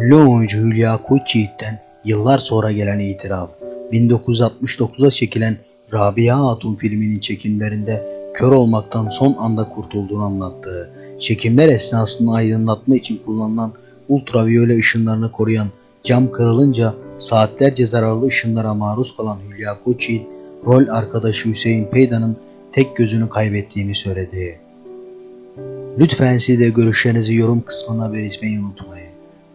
Ünlü oyuncu Hülya Koçyiğit'ten yıllar sonra gelen itiraf. 1969'da çekilen Rabia Hatun filminin çekimlerinde kör olmaktan son anda kurtulduğunu anlattığı, çekimler esnasında aydınlatma için kullanılan ultraviyole ışınlarını koruyan cam kırılınca saatlerce zararlı ışınlara maruz kalan Hülya Koçyiğit, rol arkadaşı Hüseyin Peydan'ın tek gözünü kaybettiğini söyledi. Lütfen siz de görüşlerinizi yorum kısmına belirtmeyi unutmayın.